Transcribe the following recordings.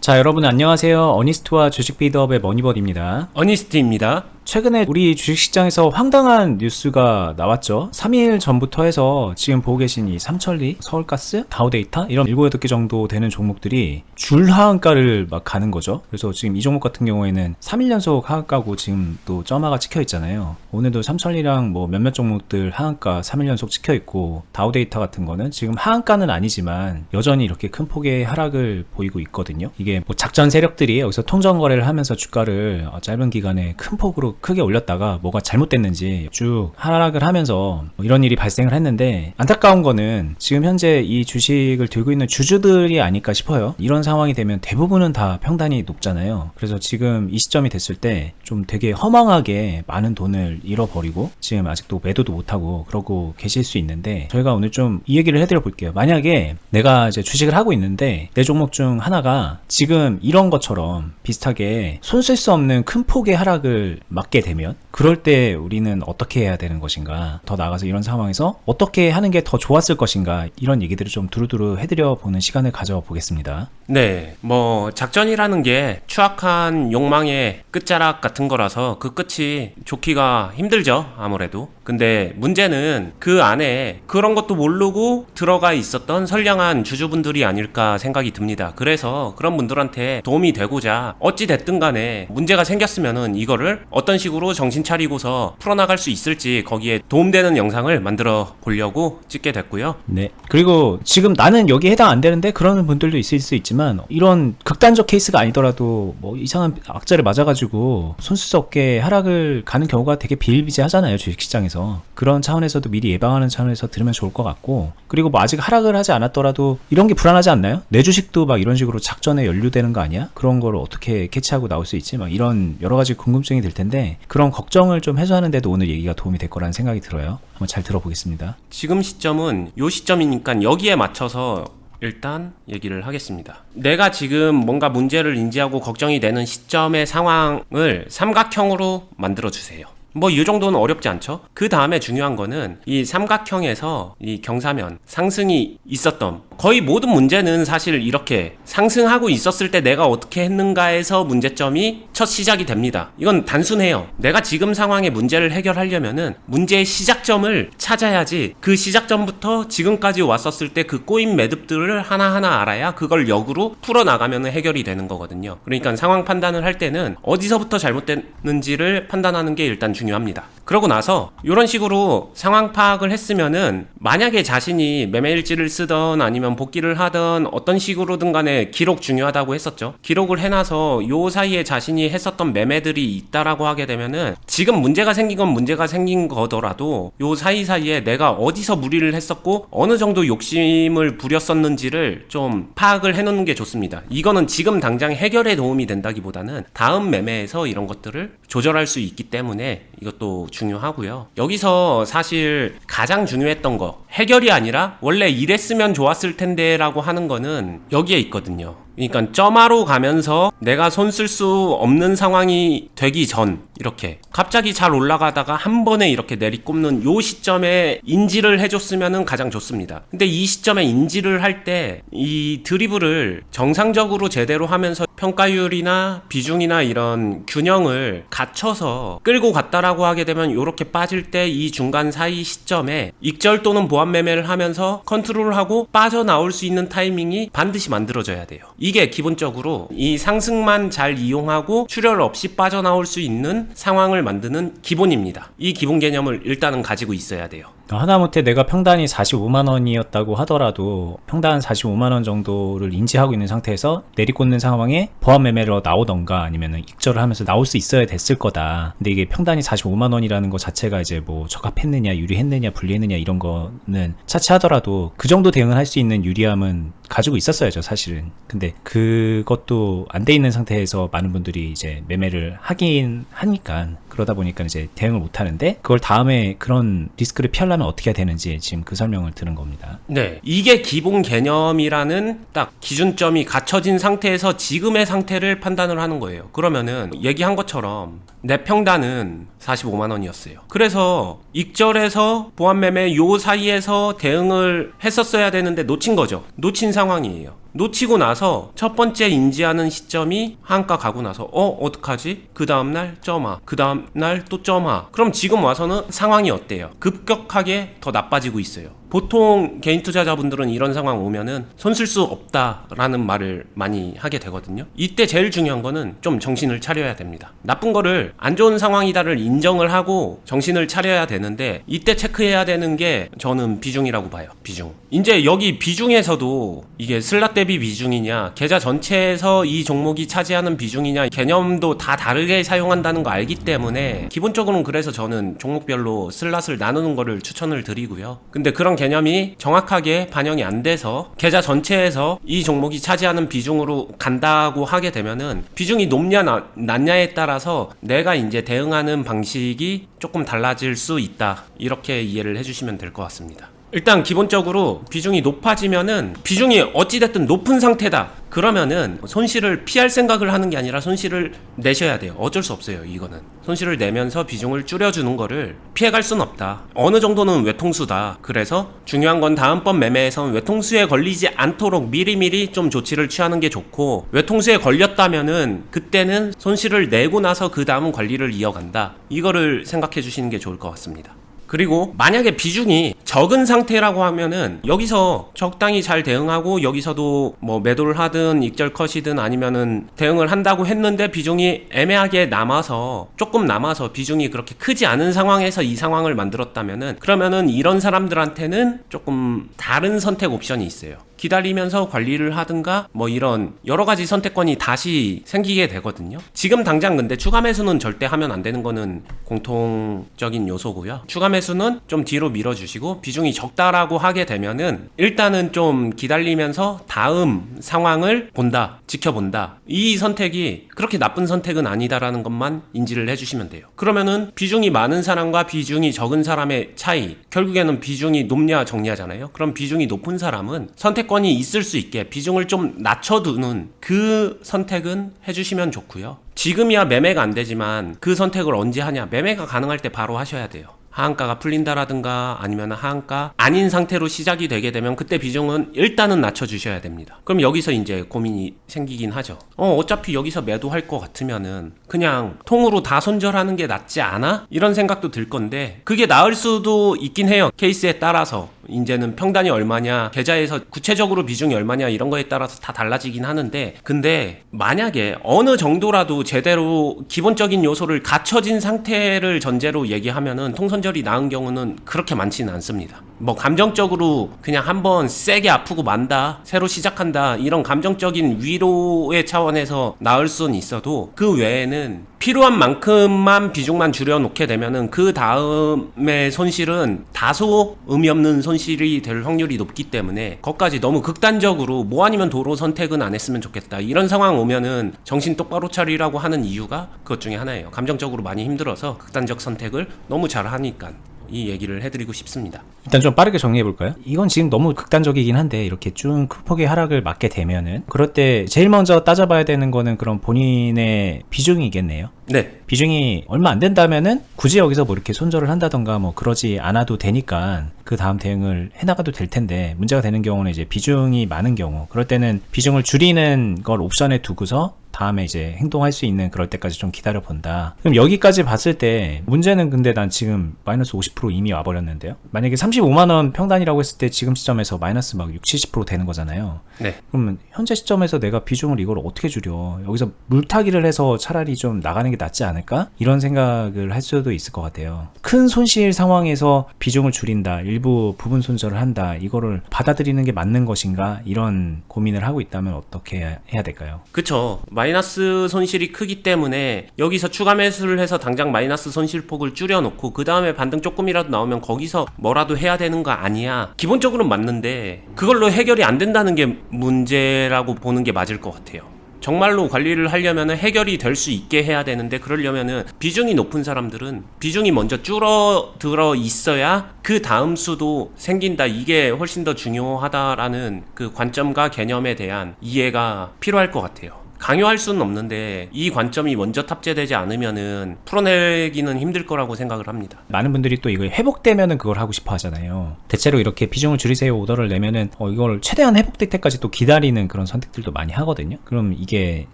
자, 여러분 안녕하세요. 어니스트와 주식 비드업의 머니버디입니다. 어니스트입니다. 최근에 우리 주식시장에서 황당한 뉴스가 나왔죠. 3일 전부터 해서 지금 보고 계신 이 삼천리, 서울가스, 다우데이터 이런 7, 8개 정도 되는 종목들이 줄 하한가를 막 가는 거죠. 그래서 지금 이 종목 같은 경우에는 3일 연속 하한가고 지금 또 점화가 찍혀 있잖아요. 오늘도 삼천리랑 뭐 몇몇 종목들 하한가 3일 연속 찍혀 있고 다우데이터 같은 거는 지금 하한가는 아니지만 여전히 이렇게 큰 폭의 하락을 보이고 있거든요. 이게 뭐 작전 세력들이 여기서 통정 거래를 하면서 주가를 어, 짧은 기간에 큰 폭으로 크게 올렸다가 뭐가 잘못됐는지 쭉 하락을 하면서 뭐 이런 일이 발생을 했는데 안타까운 거는 지금 현재 이 주식을 들고 있는 주주들이 아닐까 싶어요. 이런 상황이 되면 대부분은 다 평단이 높잖아요. 그래서 지금 이 시점이 됐을 때 좀 되게 허망하게 많은 돈을 잃어버리고 지금 아직도 매도도 못하고 그러고 계실 수 있는데 저희가 오늘 좀 이 얘기를 해드려 볼게요. 만약에 내가 이제 주식을 하고 있는데 내 종목 중 하나가 지금 이런 것처럼 비슷하게 손쓸 수 없는 큰 폭의 하락을 맞게 되면 그럴 때 우리는 어떻게 해야 되는 것인가 더 나아가서 이런 상황에서 어떻게 하는 게 더 좋았을 것인가 이런 얘기들을 좀 두루두루 해드려 보는 시간을 가져보겠습니다. 네, 뭐 작전이라는 게 추악한 욕망의 끝자락 같은 거라서 그 끝이 좋기가 힘들죠, 아무래도. 근데 문제는 그 안에 그런 것도 모르고 들어가 있었던 선량한 주주분들이 아닐까 생각이 듭니다. 그래서 그런 분들한테 도움이 되고자 어찌 됐든 간에 문제가 생겼으면은 이거를 어떤 식으로 정신 차리고서 풀어나갈 수 있을지 거기에 도움되는 영상을 만들어 보려고 찍게 됐고요. 네. 그리고 지금 나는 여기에 해당 안 되는데 그러는 분들도 있을 수 있지만 이런 극단적 케이스가 아니더라도 뭐 이상한 악재를 맞아가지고 손쓸수 없게 하락을 가는 경우가 되게 비일비재하잖아요 주식시장에서 그런 차원에서도 미리 예방하는 차원에서 들으면 좋을 것 같고 그리고 뭐 아직 하락을 하지 않았더라도 이런 게 불안하지 않나요? 내 주식도 막 이런 식으로 작전에 연루되는 거 아니야? 그런 걸 어떻게 캐치하고 나올 수 있지? 막 이런 여러 가지 궁금증이 들 텐데 그런 걱정을 좀 해소하는 데도 오늘 얘기가 도움이 될 거라는 생각이 들어요. 한번 잘 들어보겠습니다. 지금 시점은 요 시점이니까 여기에 맞춰서 일단 얘기를 하겠습니다. 내가 지금 뭔가 문제를 인지하고 걱정이 되는 시점의 상황을 삼각형으로 만들어 주세요. 뭐 이 정도는 어렵지 않죠? 그 다음에 중요한 거는 이 삼각형에서 이 경사면 상승이 있었던 거의 모든 문제는 사실 이렇게 상승하고 있었을 때 내가 어떻게 했는가에서 문제점이 첫 시작이 됩니다. 이건 단순해요. 내가 지금 상황의 문제를 해결하려면은 문제의 시작점을 찾아야지 그 시작점부터 지금까지 왔었을 때 그 꼬인 매듭들을 하나하나 알아야 그걸 역으로 풀어나가면 해결이 되는 거거든요. 그러니까 상황 판단을 할 때는 어디서부터 잘못됐는지를 판단하는 게 일단 중요합니다. 그러고 나서 이런 식으로 상황 파악을 했으면은 만약에 자신이 매매 일지를 쓰던 아니면 복귀를 하던 어떤 식으로든 간에 기록 중요하다고 했었죠. 기록을 해놔서 요 사이에 자신이 했었던 매매들이 있다라고 하게 되면은 지금 문제가 생긴 건 문제가 생긴 거더라도 요 사이사이에 내가 어디서 무리를 했었고 어느 정도 욕심을 부렸었는지를 좀 파악을 해놓는 게 좋습니다. 이거는 지금 당장 해결에 도움이 된다기보다는 다음 매매에서 이런 것들을 조절할 수 있기 때문에 이것도 중요하고요. 여기서 사실 가장 중요했던 거 해결이 아니라 원래 이랬으면 좋았을 텐데라고 하는 거는 여기에 있거든요. 그러니까 점화로 가면서 내가 손 쓸 수 없는 상황이 되기 전 이렇게 갑자기 잘 올라가다가 한 번에 이렇게 내리꼽는 요 시점에 인지를 해줬으면은 가장 좋습니다. 근데 이 시점에 인지를 할 때 이 드리블을 정상적으로 제대로 하면서 평가율이나 비중이나 이런 균형을 갖춰서 끌고 갔다라고 하게 되면 이렇게 빠질 때 이 중간 사이 시점에 익절 또는 보완 매매를 하면서 컨트롤하고 빠져나올 수 있는 타이밍이 반드시 만들어져야 돼요. 이게 기본적으로 이 상승만 잘 이용하고 출혈 없이 빠져나올 수 있는 상황을 만드는 기본입니다. 이 기본 개념을 일단은 가지고 있어야 돼요. 하다못해 내가 평단이 45만 원이었다고 하더라도 평단 45만 원 정도를 인지하고 있는 상태에서 내리꽂는 상황에 보안 매매로 나오던가 아니면 익절을 하면서 나올 수 있어야 됐을 거다. 근데 이게 평단이 45만 원이라는 것 자체가 이제 뭐 적합했느냐, 유리했느냐, 불리했느냐 이런 거는 차치하더라도 그 정도 대응을 할 수 있는 유리함은 가지고 있었어야죠, 사실은. 근데 그것도 안 돼 있는 상태에서 많은 분들이 이제 매매를 하긴 하니까 그러다 보니까 이제 대응을 못 하는데 그걸 다음에 그런 리스크를 피하려면 어떻게 해야 되는지 지금 그 설명을 들은 겁니다. 네. 이게 기본 개념이라는 딱 기준점이 갖춰진 상태에서 지금의 상태를 판단을 하는 거예요. 그러면은 얘기한 것처럼 내 평단은 45만 원이었어요. 그래서 익절에서 보안 매매 요 사이에서 대응을 했었어야 되는데 놓친 거죠. 놓친 상황이에요. 놓치고 나서 첫 번째 인지하는 시점이 하한가 가고 나서 어 어떡하지? 그 다음날 점화 그 다음날 또 점화 그럼 지금 와서는 상황이 어때요? 급격하게 더 나빠지고 있어요 보통 개인 투자자분들은 이런 상황 오면은 손쓸 수 없다라는 말을 많이 하게 되거든요. 이때 제일 중요한 거는 좀 정신을 차려야 됩니다. 나쁜 거를 안 좋은 상황이다를 인정을 하고 정신을 차려야 되는데 이때 체크해야 되는 게 저는 비중이라고 봐요. 비중. 이제 여기 비중에서도 이게 슬랏 대비 비중이냐, 계좌 전체에서 이 종목이 차지하는 비중이냐 개념도 다 다르게 사용한다는 거 알기 때문에 기본적으로는 그래서 저는 종목별로 슬랏을 나누는 거를 추천을 드리고요. 근데 그런 개념이 정확하게 반영이 안 돼서 계좌 전체에서 이 종목이 차지하는 비중으로 간다고 하게 되면은 비중이 높냐 나- 낮냐에 따라서 내가 이제 대응하는 방식이 조금 달라질 수 있다. 이렇게 이해를 해주시면 될 것 같습니다. 일단 기본적으로 비중이 높아지면은 비중이 어찌됐든 높은 상태다. 그러면은 손실을 피할 생각을 하는 게 아니라 손실을 내셔야 돼요. 어쩔 수 없어요. 이거는 손실을 내면서 비중을 줄여주는 거를 피해갈 순 없다. 어느 정도는 외통수다. 그래서 중요한 건 다음번 매매에선 외통수에 걸리지 않도록 미리미리 좀 조치를 취하는 게 좋고 외통수에 걸렸다면은 그때는 손실을 내고 나서 그 다음 관리를 이어간다. 이거를 생각해 주시는 게 좋을 것 같습니다. 그리고 만약에 비중이 적은 상태라고 하면은 여기서 적당히 잘 대응하고 여기서도 뭐 매도를 하든 익절 컷이든 아니면은 대응을 한다고 했는데 비중이 애매하게 남아서 조금 남아서 비중이 그렇게 크지 않은 상황에서 이 상황을 만들었다면은 그러면은 이런 사람들한테는 조금 다른 선택 옵션이 있어요. 기다리면서 관리를 하든가 뭐 이런 여러 가지 선택권이 다시 생기게 되거든요. 지금 당장 근데 추가 매수는 절대 하면 안 되는 거는 공통적인 요소고요. 추가 매수는 좀 뒤로 밀어주시고 비중이 적다라고 하게 되면은 일단은 좀 기다리면서 다음 상황을 본다, 지켜본다. 이 선택이 그렇게 나쁜 선택은 아니다라는 것만 인지를 해주시면 돼요. 그러면은 비중이 많은 사람과 비중이 적은 사람의 차이, 결국에는 비중이 높냐 적냐잖아요. 그럼 비중이 높은 사람은 선택 권이 있을 수 있게 비중을 좀 낮춰두는 그 선택은 해주시면 좋고요. 지금이야 매매가 안 되지만 그 선택을 언제 하냐? 매매가 가능할 때 바로 하셔야 돼요. 하한가가 풀린다라든가 아니면 하한가 아닌 상태로 시작이 되게 되면 그때 비중은 일단은 낮춰주셔야 됩니다. 그럼 여기서 이제 고민이 생기긴 하죠. 어, 어차피 여기서 매도할 것 같으면은 그냥 통으로 다 손절하는 게 낫지 않아? 이런 생각도 들 건데 그게 나을 수도 있긴 해요. 케이스에 따라서. 이제는 평단이 얼마냐, 계좌에서 구체적으로 비중이 얼마냐 이런 거에 따라서 다 달라지긴 하는데 근데 만약에 어느 정도라도 제대로 기본적인 요소를 갖춰진 상태를 전제로 얘기하면은 통선절이 나은 경우는 그렇게 많지는 않습니다. 뭐 감정적으로 그냥 한번 세게 아프고 만다, 새로 시작한다 이런 감정적인 위로의 차원에서 나을 수는 있어도 그 외에는 필요한 만큼만 비중만 줄여놓게 되면은 그 다음의 손실은 다소 의미 없는 손실이 될 확률이 높기 때문에 거기까지 너무 극단적으로 뭐 아니면 도로 선택은 안 했으면 좋겠다 이런 상황 오면은 정신 똑바로 차리라고 하는 이유가 그것 중에 하나예요. 감정적으로 많이 힘들어서 극단적 선택을 너무 잘 하니까 이 얘기를 해드리고 싶습니다. 일단 좀 빠르게 정리해 볼까요? 이건 지금 너무 극단적이긴 한데 이렇게 쭉 크폭의 하락을 맞게 되면은 그럴 때 제일 먼저 따져봐야 되는 거는 그럼 본인의 비중이겠네요. 네, 비중이 얼마 안 된다면은 굳이 여기서 뭐 이렇게 손절을 한다던가 뭐 그러지 않아도 되니까 그 다음 대응을 해나가도 될 텐데 문제가 되는 경우는 이제 비중이 많은 경우 그럴 때는 비중을 줄이는 걸 옵션에 두고서 다음에 이제 행동할 수 있는 그럴 때까지 좀 기다려 본다. 그럼 여기까지 봤을 때 문제는 근데 난 지금 마이너스 50% 이미 와버렸는데요. 만약에 35만 원 평단이라고 했을 때 지금 시점에서 마이너스 막 6, 70% 되는 거잖아요. 네. 그러면 현재 시점에서 내가 비중을 이걸 어떻게 줄여? 여기서 물타기를 해서 차라리 좀 나가는 게 낫지 않을까? 이런 생각을 할 수도 있을 것 같아요. 큰 손실 상황에서 비중을 줄인다, 일부 부분 손절을 한다, 이거를 받아들이는 게 맞는 것인가? 이런 고민을 하고 있다면 어떻게 해야 될까요? 그쵸. 마이 너스 손실이 크기 때문에 여기서 추가 매수를 해서 당장 마이너스 손실폭을 줄여놓고 그 다음에 반등 조금이라도 나오면 거기서 뭐라도 해야 되는 거 아니야. 기본적으로는 맞는데 그걸로 해결이 안 된다는 게 문제라고 보는 게 맞을 것 같아요. 정말로 관리를 하려면 해결이 될 수 있게 해야 되는데 그러려면은 비중이 높은 사람들은 비중이 먼저 줄어들어 있어야 그 다음 수도 생긴다 이게 훨씬 더 중요하다라는 그 관점과 개념에 대한 이해가 필요할 것 같아요. 강요할 수는 없는데 이 관점이 먼저 탑재되지 않으면은 풀어내기는 힘들 거라고 생각을 합니다. 많은 분들이 또 이거 회복되면은 그걸 하고 싶어 하잖아요. 대체로 이렇게 비중을 줄이세요 오더를 내면은 어, 이걸 최대한 회복될 때까지 또 기다리는 그런 선택들도 많이 하거든요. 그럼 이게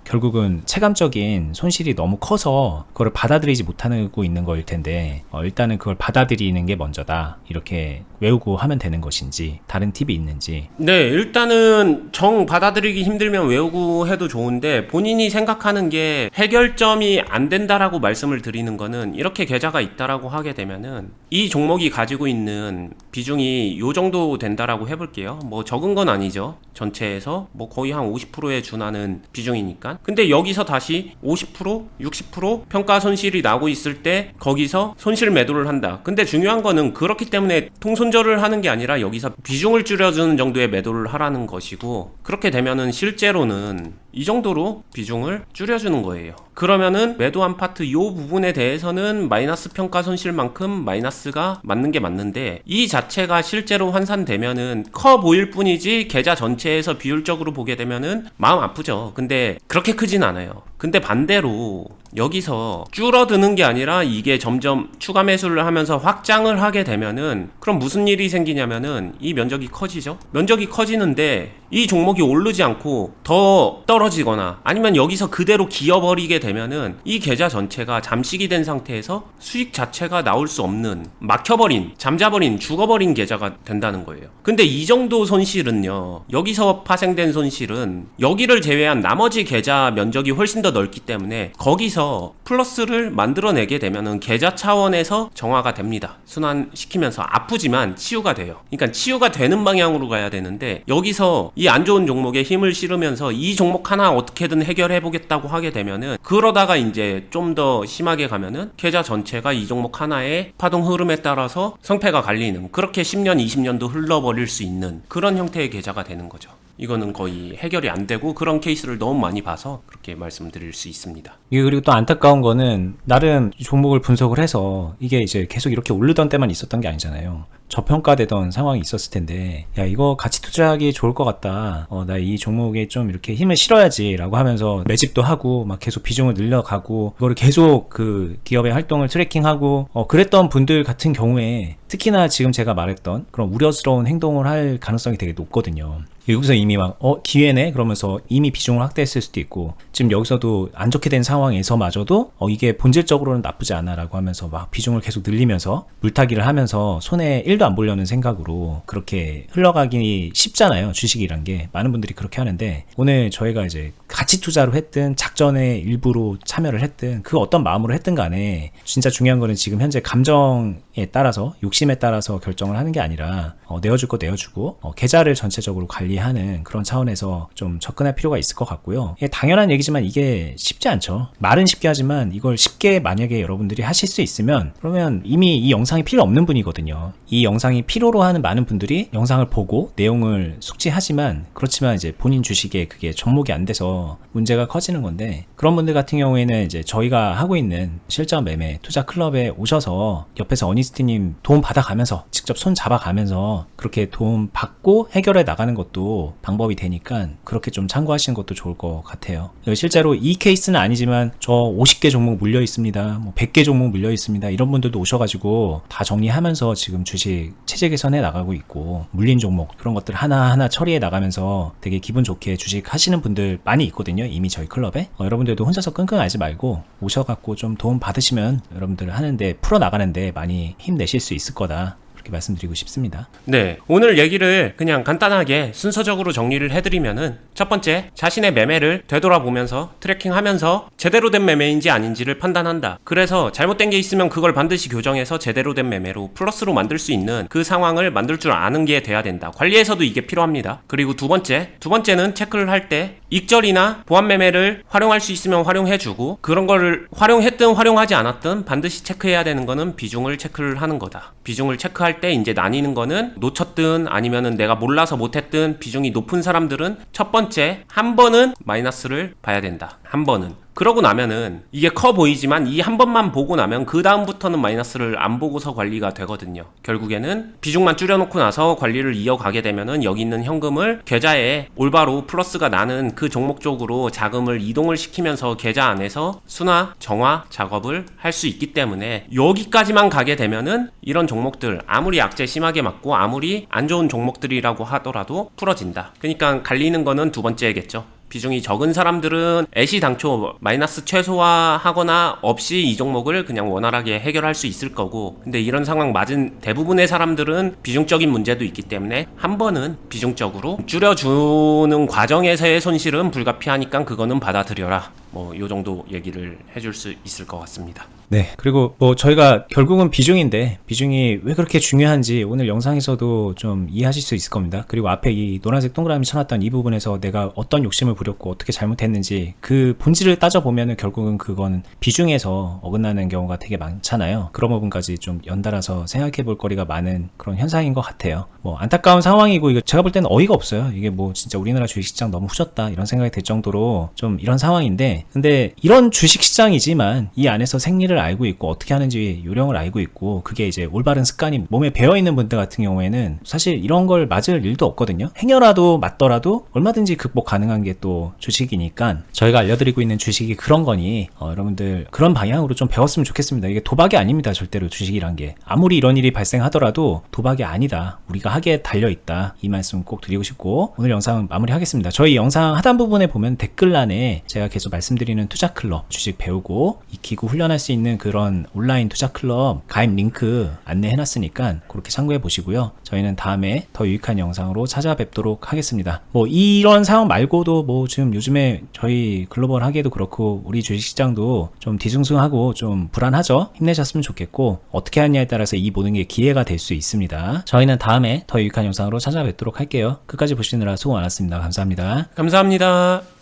결국은 체감적인 손실이 너무 커서 그걸 받아들이지 못하고 있는 거일 텐데 어, 일단은 그걸 받아들이는 게 먼저다. 이렇게 외우고 하면 되는 것인지 다른 팁이 있는지 네, 일단은 정 받아들이기 힘들면 외우고 해도 좋은데 본인이 생각하는 게 해결점이 안 된다라고 말씀을 드리는 거는 이렇게 계좌가 있다라고 하게 되면은 이 종목이 가지고 있는 비중이 요 정도 된다라고 해볼게요. 뭐 적은 건 아니죠. 전체에서 뭐 거의 한 50%에 준하는 비중이니까. 근데 여기서 다시 50%, 60% 평가 손실이 나고 있을 때 거기서 손실 매도를 한다. 근데 중요한 거는 그렇기 때문에 통손절을 하는 게 아니라 여기서 비중을 줄여주는 정도의 매도를 하라는 것이고 그렇게 되면은 실제로는 이 정도로 비중을 줄여주는 거예요. 그러면은 매도한 파트 요 부분에 대해서는 마이너스 평가 손실만큼 마이너스가 맞는 게 맞는데 이 자체가 실제로 환산되면은 커 보일 뿐이지 계좌 전체에서 비율적으로 보게 되면은 마음 아프죠. 근데 그렇게 크진 않아요. 근데 반대로 여기서 줄어드는 게 아니라 이게 점점 추가 매수를 하면서 확장을 하게 되면은 그럼 무슨 일이 생기냐면은 이 면적이 커지죠. 면적이 커지는데 이 종목이 오르지 않고 더 떨어지거나 아니면 여기서 그대로 기어버리게 되면은 이 계좌 전체가 잠식이 된 상태에서 수익 자체가 나올 수 없는 막혀버린 잠자버린 죽어버린 계좌가 된다는 거예요. 근데 이 정도 손실은요 여기서 파생된 손실은 여기를 제외한 나머지 계좌 면적이 훨씬 더 넓기 때문에 거기서 플러스를 만들어내게 되면은 계좌 차원에서 정화가 됩니다. 순환시키면서 아프지만 치유가 돼요. 그러니까 치유가 되는 방향으로 가야 되는데 여기서 이 안 좋은 종목에 힘을 실으면서 이 종목 하나 어떻게든 해결해 보겠다고 하게 되면은 그러다가 이제 좀 더 심하게 가면은 계좌 전체가 이 종목 하나의 파동 흐름에 따라서 성패가 갈리는 그렇게 10년, 20년도 흘러버릴 수 있는 그런 형태의 계좌가 되는 거죠. 이거는 거의 해결이 안 되고 그런 케이스를 너무 많이 봐서 그렇게 말씀드릴 수 있습니다. 그리고 또 안타까운 거는 나름 종목을 분석을 해서 이게 이제 계속 이렇게 오르던 때만 있었던 게 아니잖아요. 저평가되던 상황이 있었을 텐데 야 이거 가치 투자하기 좋을 것 같다. 어, 나 이 종목에 좀 이렇게 힘을 실어야지 라고 하면서 매집도 하고 막 계속 비중을 늘려가고 그거를 계속 그 기업의 활동을 트래킹하고 어, 그랬던 분들 같은 경우에 특히나 지금 제가 말했던 그런 우려스러운 행동을 할 가능성이 되게 높거든요. 여기서 이미 막, 어, 기회네? 그러면서 이미 비중을 확대했을 수도 있고, 지금 여기서도 안 좋게 된 상황에서마저도, 어, 이게 본질적으로는 나쁘지 않아 라고 하면서 막 비중을 계속 늘리면서 물타기를 하면서 손에 1도 안 보려는 생각으로 그렇게 흘러가기 쉽잖아요. 주식이란 게. 많은 분들이 그렇게 하는데, 오늘 저희가 이제 가치 투자로 했든, 작전의 일부로 참여를 했든, 그 어떤 마음으로 했든 간에, 진짜 중요한 거는 지금 현재 감정에 따라서, 욕심에 따라서 결정을 하는 게 아니라, 어, 내어줄 거 내어주고, 어, 계좌를 전체적으로 관리하는 그런 차원에서 좀 접근할 필요가 있을 것 같고요. 예, 당연한 얘기지만 이게 쉽지 않죠. 말은 쉽게 하지만 이걸 쉽게 만약에 여러분들이 하실 수 있으면 그러면 이미 이 영상이 필요 없는 분이거든요. 이 영상이 필요로 하는 많은 분들이 영상을 보고 내용을 숙지하지만 그렇지만 이제 본인 주식에 그게 접목이 안 돼서 문제가 커지는 건데 그런 분들 같은 경우에는 이제 저희가 하고 있는 실전 매매 투자 클럽에 오셔서 옆에서 어니 스티님 도움 받아가면서 직접 손 잡아가면서 그렇게 도움 받고 해결해 나가는 것도 방법이 되니까 그렇게 좀 참고하시는 것도 좋을 것 같아요. 실제로 이 케이스는 아니지만 저 50개 종목 물려 있습니다. 뭐 100개 종목 물려 있습니다. 이런 분들도 오셔가지고 다 정리하면서 지금 주식 체제 개선해 나가고 있고 물린 종목 그런 것들 하나하나 처리해 나가면서 되게 기분 좋게 주식 하시는 분들 많이 있거든요. 이미 저희 클럽에. 어, 여러분들도 혼자서 끙끙 앓지 말고 오셔갖고 좀 도움 받으시면 여러분들 하는데 풀어 나가는데 많이 힘내실 수 있을 거다. 그렇게 말씀드리고 싶습니다. 네, 오늘 얘기를 그냥 간단하게 순서적으로 정리를 해드리면은 첫 번째, 자신의 매매를 되돌아보면서 트래킹하면서 제대로 된 매매인지 아닌지를 판단한다. 그래서 잘못된 게 있으면 그걸 반드시 교정해서 제대로 된 매매로 플러스로 만들 수 있는 그 상황을 만들 줄 아는 게 돼야 된다. 관리에서도 이게 필요합니다. 그리고 두 번째, 두 번째는 체크를 할 때 익절이나 보안 매매를 활용할 수 있으면 활용해주고 그런 거를 활용했든 활용하지 않았든 반드시 체크해야 되는 거는 비중을 체크를 하는 거다. 비중을 체크할 때 이제 나뉘는 거는 놓쳤든 아니면은 내가 몰라서 못했든 비중이 높은 사람들은 첫 번째 한 번은 마이너스를 봐야 된다. 한한 번은. 그러고 나면은 이게 커 보이지만 이 한 번만 보고 나면 그 다음부터는 마이너스를 안 보고서 관리가 되거든요. 결국에는 비중만 줄여놓고 나서 관리를 이어가게 되면은 여기 있는 현금을 계좌에 올바로 플러스가 나는 그 종목 쪽으로 자금을 이동을 시키면서 계좌 안에서 순화, 정화 작업을 할 수 있기 때문에 여기까지만 가게 되면은 이런 종목들 아무리 악재 심하게 맞고 아무리 안 좋은 종목들이라고 하더라도 풀어진다. 그러니까 갈리는 거는 두 번째겠죠. 비중이 적은 사람들은 애시 당초 마이너스 최소화하거나 없이 이 종목을 그냥 원활하게 해결할 수 있을 거고 근데 이런 상황 맞은 대부분의 사람들은 비중적인 문제도 있기 때문에 한 번은 비중적으로 줄여주는 과정에서의 손실은 불가피하니까 그거는 받아들여라 뭐 요 정도 얘기를 해줄 수 있을 것 같습니다 네. 그리고 뭐 저희가 결국은 비중인데 비중이 왜 그렇게 중요한지 오늘 영상에서도 좀 이해하실 수 있을 겁니다. 그리고 앞에 이 노란색 동그라미 쳐놨던 이 부분에서 내가 어떤 욕심을 부렸고 어떻게 잘못했는지 그 본질을 따져보면은 결국은 그건 비중에서 어긋나는 경우가 되게 많잖아요. 그런 부분까지 좀 연달아서 생각해 볼 거리가 많은 그런 현상인 것 같아요. 뭐 안타까운 상황이고 이거 제가 볼 때는 어이가 없어요. 이게 뭐 진짜 우리나라 주식시장 너무 후졌다 이런 생각이 들 정도로 좀 이런 상황인데 근데 이런 주식시장이지만 이 안에서 생리를 알고 있고 어떻게 하는지 요령을 알고 있고 그게 이제 올바른 습관이 몸에 배어 있는 분들 같은 경우에는 사실 이런 걸 맞을 일도 없거든요. 행여라도 맞더라도 얼마든지 극복 가능한 게 또 주식이니까 저희가 알려드리고 있는 주식이 그런 거니 어, 여러분들 그런 방향으로 좀 배웠으면 좋겠습니다. 이게 도박이 아닙니다. 절대로 주식이란 게 아무리 이런 일이 발생하더라도 도박이 아니다. 우리가 하기에 달려 있다. 이 말씀 꼭 드리고 싶고 오늘 영상 마무리하겠습니다. 저희 영상 하단 부분에 보면 댓글란에 제가 계속 말씀드리는 투자 클럽 주식 배우고 익히고 훈련할 수 있는 그런 온라인 투자 클럽 가입 링크 안내해 놨으니까 그렇게 참고해 보시고요. 저희는 다음에 더 유익한 영상으로 찾아뵙도록 하겠습니다. 뭐 이런 상황 말고도 뭐 지금 요즘에 저희 글로벌 하기에도 그렇고 우리 주식시장도 좀 뒤숭숭하고 좀 불안하죠. 힘내셨으면 좋겠고 어떻게 하느냐에 따라서 이 모든 게 기회가 될 수 있습니다. 저희는 다음에 더 유익한 영상으로 찾아뵙도록 할게요. 끝까지 보시느라 수고 많았습니다. 감사합니다. 감사합니다